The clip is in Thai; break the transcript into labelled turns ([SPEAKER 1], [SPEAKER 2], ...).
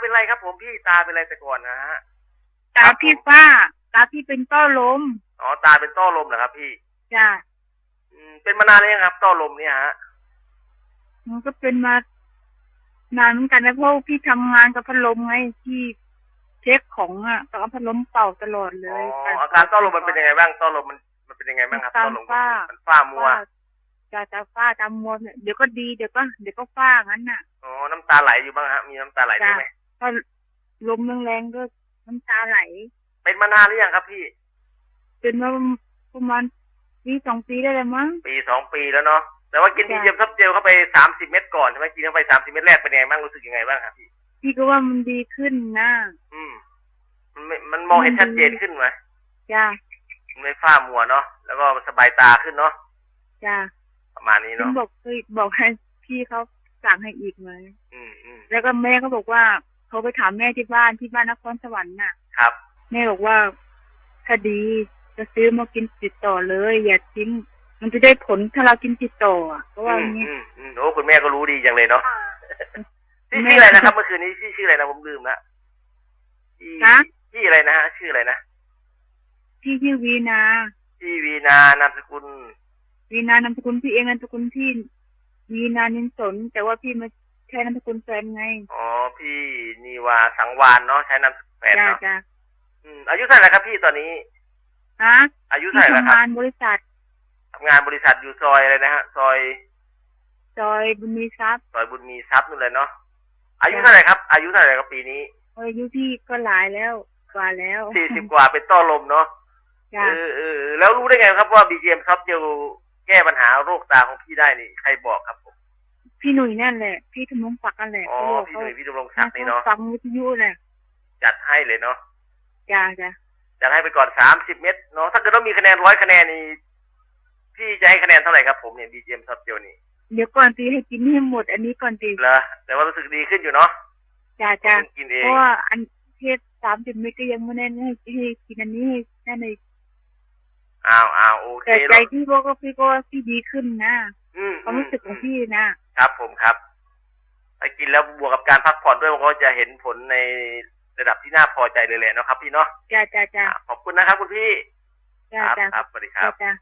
[SPEAKER 1] เป็นไรครับ ผมพี่ตาเป็นไรแต่ก่อนนะฮะ
[SPEAKER 2] ตาพี่ฝ้า ตาพี่เป็นต้อลม
[SPEAKER 1] อ๋อตาเป็นต้อลมเหรอครับ พี่
[SPEAKER 2] จ้ะ
[SPEAKER 1] อืมเป็นมานานแล้วยังครับ ต้อลมเนี่ยฮะ
[SPEAKER 2] มันก็เป็นมานานเหมือนกันนะเพราะพี่ทำงานกับพัดลมไงที่เช็คของอะต้องเอาพัดลมเป่าตลอดเล
[SPEAKER 1] อ๋อยอาการต้อลมมันเป็นยังไงบ้างต้อลมมันมันเป็นยังไงบ้างครับ
[SPEAKER 2] ตา
[SPEAKER 1] ต้อ
[SPEAKER 2] ม
[SPEAKER 1] ลม
[SPEAKER 2] ฝ้า
[SPEAKER 1] มันฝ้ามัว
[SPEAKER 2] ฝ้าจะจะฝ้าตามมัวเนี่ยเดี๋ยวก็ดีเดี๋ยวก็เดี๋ยวก็ฝ้างั้นน่ะ
[SPEAKER 1] อ๋อน้ำตาไหลอยู่บ้างฮะมีน้ำตาไหลด้วยไหม
[SPEAKER 2] ถ้าลมแรงๆก็น้ำตาไหล
[SPEAKER 1] เป็นมานานหรือยังครับพี่
[SPEAKER 2] เป็นมาประมาณปีสองปีได้เลยมั้ง
[SPEAKER 1] ปีสองปีแล้วเนาะ แต่ว่ากิน
[SPEAKER 2] จ้ะ
[SPEAKER 1] ดีเจมซับเจลเข้าไปสามสิบเม็ดก่อนใช่ไหมกินเข้าไปสามสิบเม็ดแรกเป็นยังไงบ้างรู้สึกยังไงบ้างครับพี่
[SPEAKER 2] พี่ก็ว่ามันดีขึ้นนะ
[SPEAKER 1] อืม มันไม่มันมองเห็นชัดเจนขึ้นไหม
[SPEAKER 2] จ้า
[SPEAKER 1] มันไม่ฝ้ามัวเนาะ แล้วก็สบายตาขึ้นเนาะ
[SPEAKER 2] จ้า
[SPEAKER 1] ประมาณนี้
[SPEAKER 2] ฉัน
[SPEAKER 1] เนาะ
[SPEAKER 2] บอกเคยบอกให้พี่เขาสั่งให้อีกไหม
[SPEAKER 1] อืมอืม
[SPEAKER 2] แล้วก็แม่ก็บอกว่า เขาไปถามแม่ที่บ้านที่บ้านนครสวรรค์น่ะ
[SPEAKER 1] ครับ
[SPEAKER 2] แม่บอกว่าถ้าดีจะซื้อมากินติดต่อเลย อย่าทิ้งมันจะได้ผลถ้าเรากินติดต่ออะเพราะว่าอย่างนี้
[SPEAKER 1] อืมอืมโอ้คุณแม่ก็รู้ดีจังเลยเนาะพี่
[SPEAKER 2] แม่
[SPEAKER 1] ชื่ออะไรนะครับเมื่อคืนนี้ชื่อชื่ออะไรนะผมลืมละพี่
[SPEAKER 2] ฮะ
[SPEAKER 1] ชื่ออะไรนะฮะชื่ออะไรนะ
[SPEAKER 2] พี่ชื่อวีนา
[SPEAKER 1] พี่วีนานามสกุล
[SPEAKER 2] วีนานามสกุลพี่เองนามสกุลพี่วีนานินสน แต่ว่าพี่มา แค่นามสกุลแฟนไง
[SPEAKER 1] อ๋อ พี่นีวาสังวานเนาะใช้นามสกุลแฟน
[SPEAKER 2] จ้า
[SPEAKER 1] เนาะ
[SPEAKER 2] จ้า
[SPEAKER 1] อืมอายุเท่าไหร่ครับพี่ตอนนี้
[SPEAKER 2] ฮะ
[SPEAKER 1] อายุ
[SPEAKER 2] พี่
[SPEAKER 1] เท่าไหร่แล้วค
[SPEAKER 2] ทำ
[SPEAKER 1] รับ
[SPEAKER 2] งานบริษัท
[SPEAKER 1] ทำงานบริษัทอยู่ซอยอะไรนะฮะ ซอย
[SPEAKER 2] ซอยบุญมีทรัพย์
[SPEAKER 1] ซอยบุญมีทรัพย์นู่นเลยเนาะ อายุเท่าไหร่ครับ อายุเท่าไหร่ครับปีนี้
[SPEAKER 2] อายุพี่ก็หลายแล้วกว่าแล้ว
[SPEAKER 1] สี่สิบกว่าเป็นต้อลมเนาะ
[SPEAKER 2] จ้า
[SPEAKER 1] เออเออเออแล้วรู้ได้ไงครับว่าบีเจมซับเจลแก้ปัญหาโรคตาของพี่ได้นี่ ใครบอกครับผม
[SPEAKER 2] พี่หนุ่ยนั่นแหละ พี่ธมงศักดิ์นั่นแหละ
[SPEAKER 1] อ๋อ
[SPEAKER 2] เขาบอก
[SPEAKER 1] พี่
[SPEAKER 2] เขา
[SPEAKER 1] หนุ่ยพี่ดำรงศักดิ์นี่เนาะ
[SPEAKER 2] ฟังวิทยุแหละ
[SPEAKER 1] จัดให้เลยเนาะ
[SPEAKER 2] จ้าจ้า
[SPEAKER 1] จัดให้ไปก่อนสามสิบเม็ดเนาะถ้าเกิดว่ามีคะแนนร้อยคะแนนนี่พี่จะให้คะแนนเท่าไหร่ครับผมเนี่ยบีเจมซับเจลนี่
[SPEAKER 2] เดี๋ยวก่อนตีให้กินให้หมด อันนี้ก่อนตี
[SPEAKER 1] เหรอแต่ว่ารู้สึกดีขึ้นอยู่เนาะ
[SPEAKER 2] จ้าจ้า
[SPEAKER 1] ผมกินเอง
[SPEAKER 2] เพราะว่าอันเทศสามสิบเมตรก็ยังไม่แน่นให้ให้กินอันนี้ให้แน่นเลย
[SPEAKER 1] อ้าวอ้าวโอเค
[SPEAKER 2] แต่ใจ
[SPEAKER 1] เนาะ
[SPEAKER 2] พี่บอกว่าพี่ก็ว่าพี่ดีขึ้นนะ
[SPEAKER 1] อืม
[SPEAKER 2] ความรู้สึกของพี่นะ ครับ
[SPEAKER 1] ผมครับถ้ากินแล้วบวกกับการพักผ่อนด้วยมันก็จะเห็นผลในระดับที่น่าพอใจเลยแหละเนาะครับพี่เนาะ
[SPEAKER 2] จ้าจ้าจ้า
[SPEAKER 1] อะขอบคุณนะครับคุณพี่
[SPEAKER 2] จ้า
[SPEAKER 1] ครับ
[SPEAKER 2] จ้า
[SPEAKER 1] ครับสวัสดีค
[SPEAKER 2] จ้า
[SPEAKER 1] รับ
[SPEAKER 2] จ้า